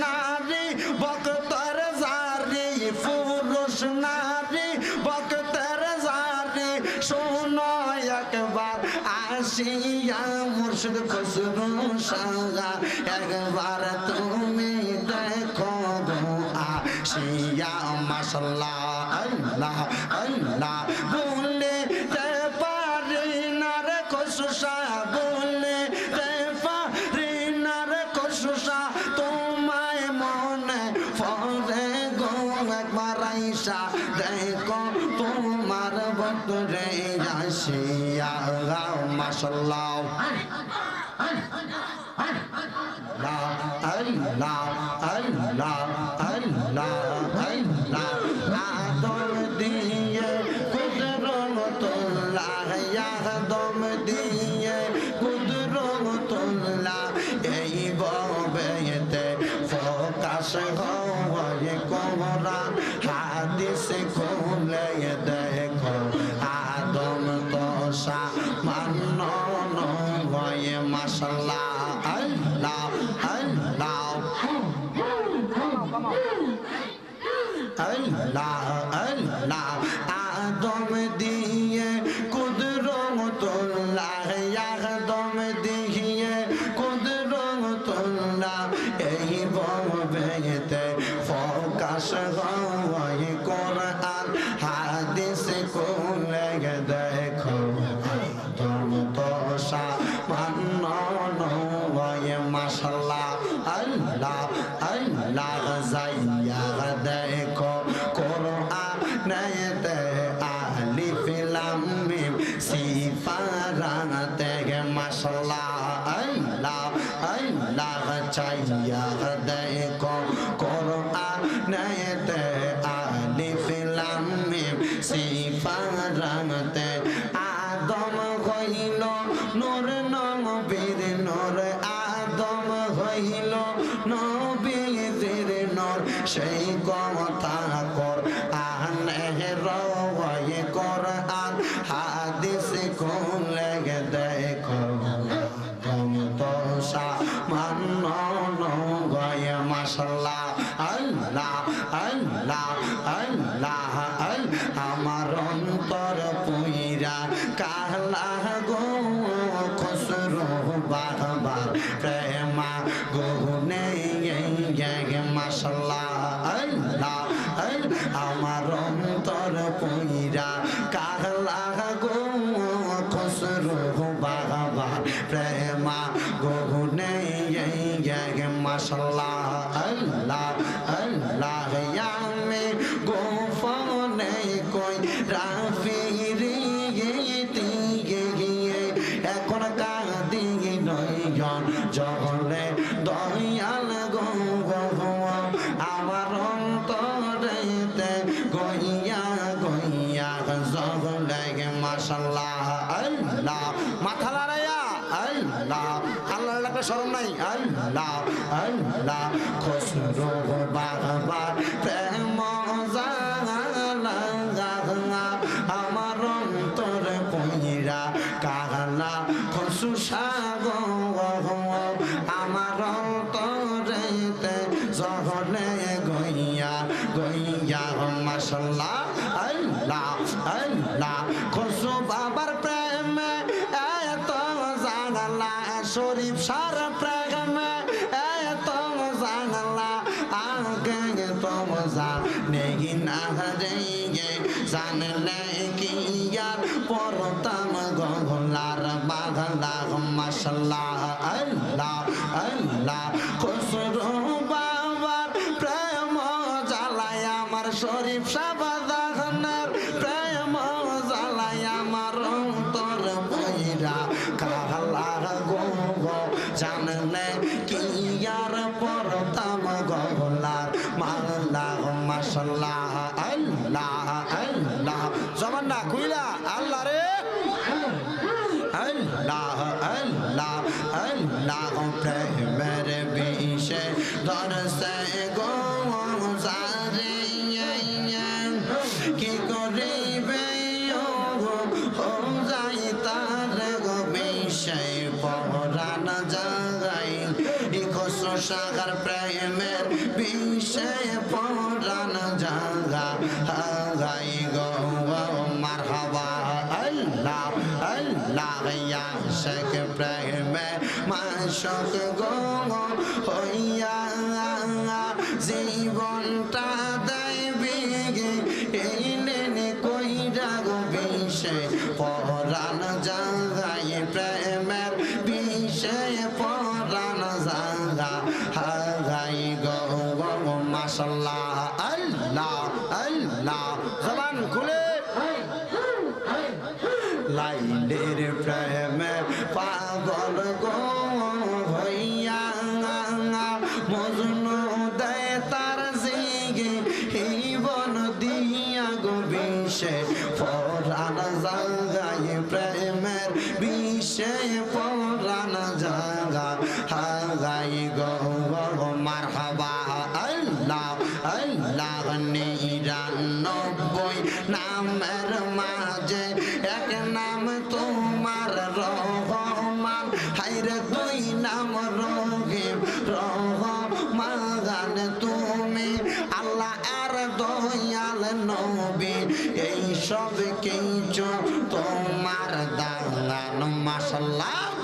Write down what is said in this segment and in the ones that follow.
নারী বক্তর জারি পুরুষ নারী বক্তর জারি শোনো একবার আসিয়া মুর্শিদ খুসরু সাগা একবার তুমি দেখো আসিয়া মাসাল্লাহ আল্লাহ আল্লাহ বলে তে পারি না রে বলে মাসাল্লাহ আল্লাহ আল্লাহ আল্লাহ আল্লাহ আল্লাহ আদম দিয়ে কুদরতুল্লাহ মাসাল্লাহ আল্লাহ আল্লাহ আমি গোপনে কই রাফিরি গিয়ে গিয়ে এখন কাঁদি নয়ন জগলে দয়াল গো গো আমার অন্তরেতে গইয়া গইয়া জগলে মাসাল্লাহ আল্লাহ মাথা লড়াইয়া আল্লাহ একটা স্মরণ নাই? আল্লাহ আল্লাহ, খসরু বাবা প্রেম আমার অন্তর কইরা কাগলা খসু সাগ আমার অন্তরেতে জহলে গইয়া গইয়া মাসাল্লাহ আল্লাহ আল্লাহ মাসাল্লাহ আল্লাহ আল্লাহ। খসরু বাবার প্রেম জ্বালায় আমার শরীফ সাবাদানের প্রেম জ্বালায় আমার অন্তর বইরা কালা গো জানলে কি আর পরতাম গলার মাল্লা মাসাল্লাহ আল্লাহ আল্লাহ জমান না কুইলা আল্লাহ রে আল্লাহ আল্লাহ আল্লাহ প্রেমের বিষে ধরছে গো আল্লাহ ইয়া শেখ প্রেমে মাশক গো হইয়া জীবনটা দেয় বিগে এই নেনে কইরা গো বিষে পরাণ জাগাই প্রেমের বিষয়ে পরাণ জাগা হাগাই গো গো মাশাল্লাহ আল্লাহ আল্লাহ blinded.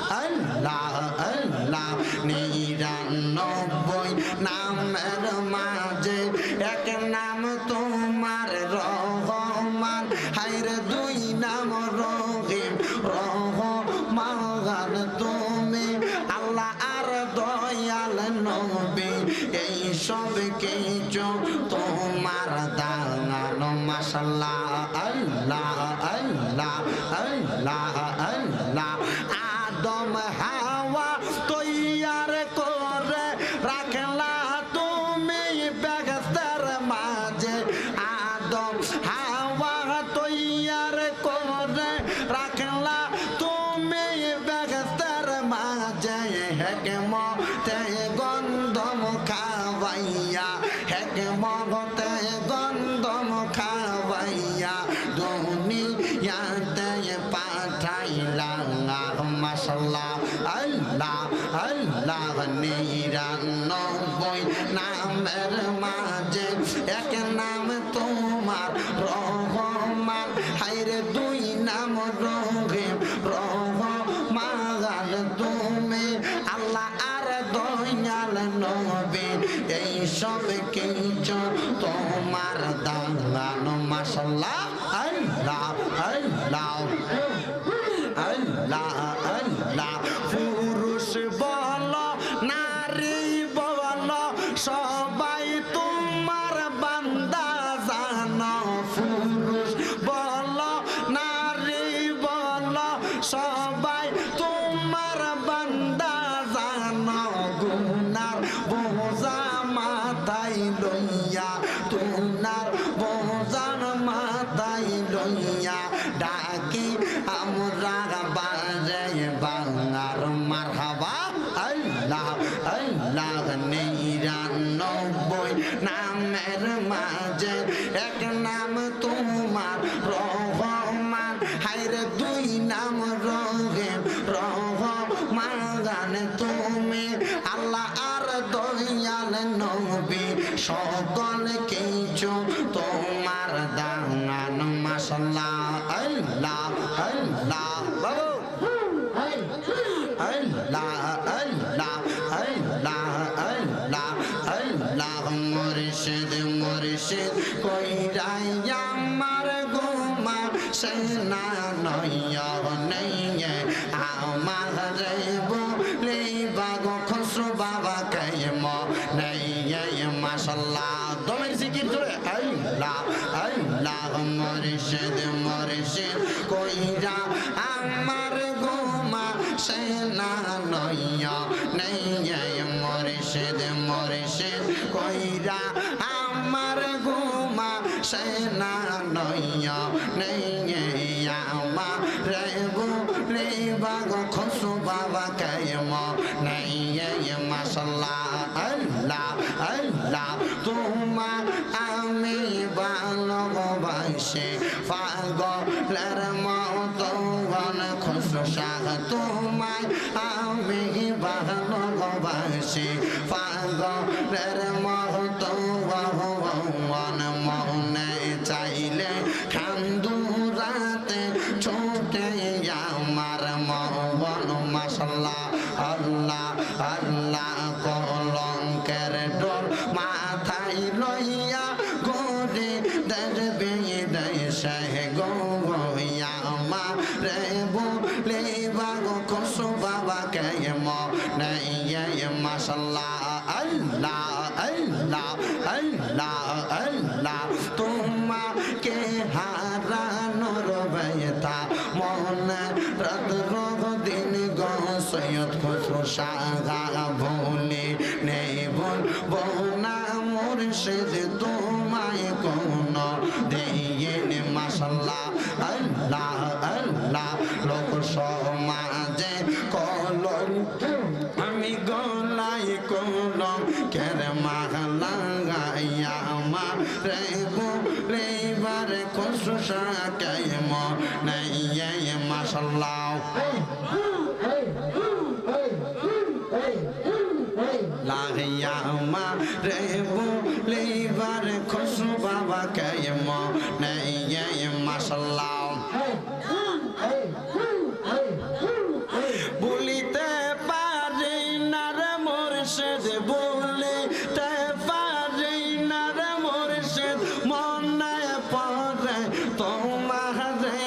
মাসাল্লাহ আল্লাহ আল্লাহ নিরানব্বই হেকমতে গন্ধম খাওয়াইয়া দুনিয়াতে পাঠাইলা মাসাল্লাহ আল্লাহ আল্লাহ নিরানব্বই নামের মাঝে দয়াল নবী এই সব কিছু তোমার দাঙ্গান মাসাল্লাহ আল্লাহ আল্লাহ আল্লাহ আল্লাহ পুরুষ বল নারী বল সবাই তোমার বান্দা জানো পুরুষ বল নারী বল সবাই তোমার বান্দা নাম তোমার, রহমান। হাইরে দুই নাম রহিম, রহমান। তুমি আল্লাহ আর দয়াল নবী, সকল কিছু তোমার দাঙ্গান মাসাল্লাহ আল্লাহ আল্লাহ, বাবু। আল্লাহ আল্লাহ আল্লাহ আল্লাহ আল্লাহ, মুর্শিদ মুর্শিদ কইরাই আমার গোমা সেনা নইয়া নেই আমার বলে বাগো খসরু বাবা কাইম নেই মাসাল্লাহ দমের জিকির ধরে আল্লাহ আল্লাহ, মুর্শিদ মুর্শিদ, কইরা আমার গোমা সেনা নইয়া নেই মুর্শিদ মুর্শিদ, কইরা সেনা নইয়া নেই আমার রে বলে বাগো খসরু বাবা কাইম নেই মাসাল্লাহ আল্লাহ আল্লাহ তোমার আমি ভালোবাসে পাগলের মতো গণ খুশ শাহ তোমায় আমি ভালোবাসে পাগলের মহতো গোরে দরবে দেশে গোয়া মা রে বলে বাগো কসু বাবা কে আল্লাহ আল্লাহ আল্লাহ আল্লাহ মাসাল্লাহ লাগিয়া মা রে বলে খুশু বাবা কে ম নাই বলিতে পারি না রে মোরশেদ বলিতে পারি না রে মোরশেদ মনে পড়ে তোমার রে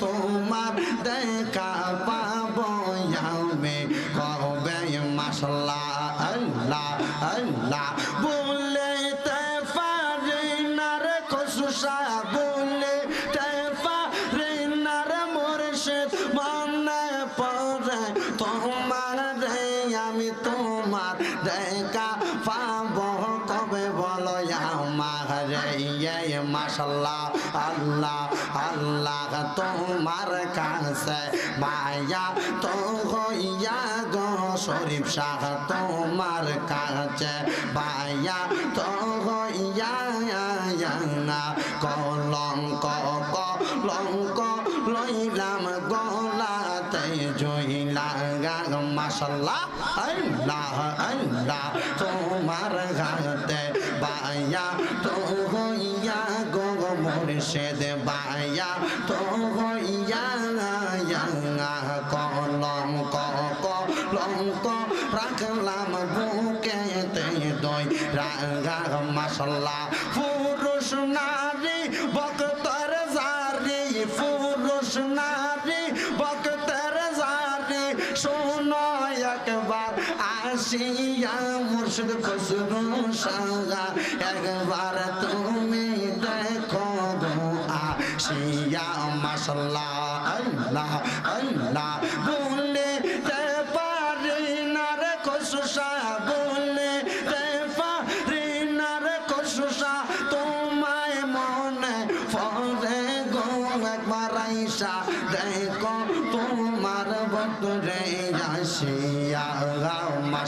তোমার রে আল্লাহ আল্লাহ তোমার কাছে মায়া তো হইয়া গো, শরীফ শাহ তোমার কাছে মায়া তো হইয়া কলঙ্ক গাগ মাসাল্লাহ আল্লাহ আল্লাহ, তোমার গাতে বায়া, তো হইয়া গো মুর্শিদ বায়া, তো হইয়া কলঙ্ক কলঙ্ক রাখলাম বুকেতে দই, রাগা মাসাল্লাহ পুরুষ নারী, বক্তর জারি, পুরুষ নারী, বক্তর আসিয়া মুর্শিদ খুসরু সাগা একবার তুমি দেখো আসিয়া মাসাল্লাহ আল্লাহ আল্লাহ বলে তে পারি না রে খুশুসা বলে তে পারি না রে খুশুসা তোমায় মনে ফরে গো একবার আইসা দেখো তোমার বদরে আসিয়া